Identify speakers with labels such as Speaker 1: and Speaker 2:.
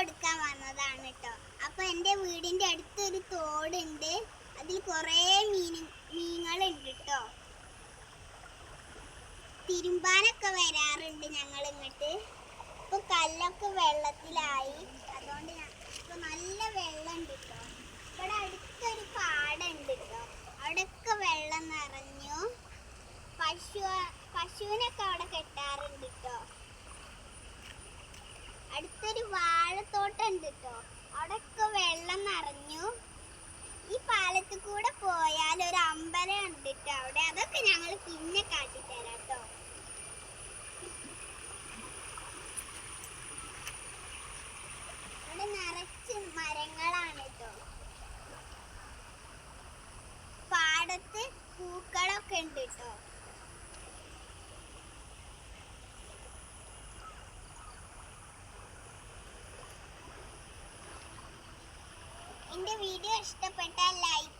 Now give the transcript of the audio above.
Speaker 1: എടുക്കാൻ വന്നതാണ് കേട്ടോ അപ്പൊ എന്റെ വീടിന്റെ അടുത്തൊരു തോടുണ്ട്. അതിൽ കുറേ മീൻ മീനുകളുണ്ട് കേട്ടോ തിരുമ്പാനൊക്കെ വരാറുണ്ട് ഞങ്ങൾ ഇങ്ങോട്ട് ഇപ്പൊ കല്ലൊക്കെ വെള്ളത്തിലായി. അതുകൊണ്ട് ഞാൻ ഇപ്പൊ നല്ല വെള്ളമുണ്ട് കേട്ടോ ഇവിടെ അടുത്തൊരു പാടുണ്ട് കേട്ടോ അവിടെയൊക്കെ വെള്ളം നിറഞ്ഞു. പശു പശുവിനൊക്കെ അവിടെ കെട്ടാറുണ്ട് കേട്ടോ അടുത്തൊരു വാഴത്തോട്ടം ഉണ്ട് കേട്ടോ അവിടെയൊക്കെ വെള്ളം നിറഞ്ഞു. ഈ പാലത്തിൽ കൂടെ പോയാൽ ഒരു അമ്പലം ഉണ്ട് കേട്ടോ അവിടെ. അതൊക്കെ ഞങ്ങൾ പിന്നെ കാട്ടിത്തരാം കേട്ടോ അവിടെ നിറച്ച് മരങ്ങളാണ് കേട്ടോ. പാടത്ത് പൂക്കളൊക്കെ ഉണ്ട് കേട്ടോ എന്റെ വീഡിയോ ഇഷ്ടപ്പെട്ടാൽ ലൈക്ക്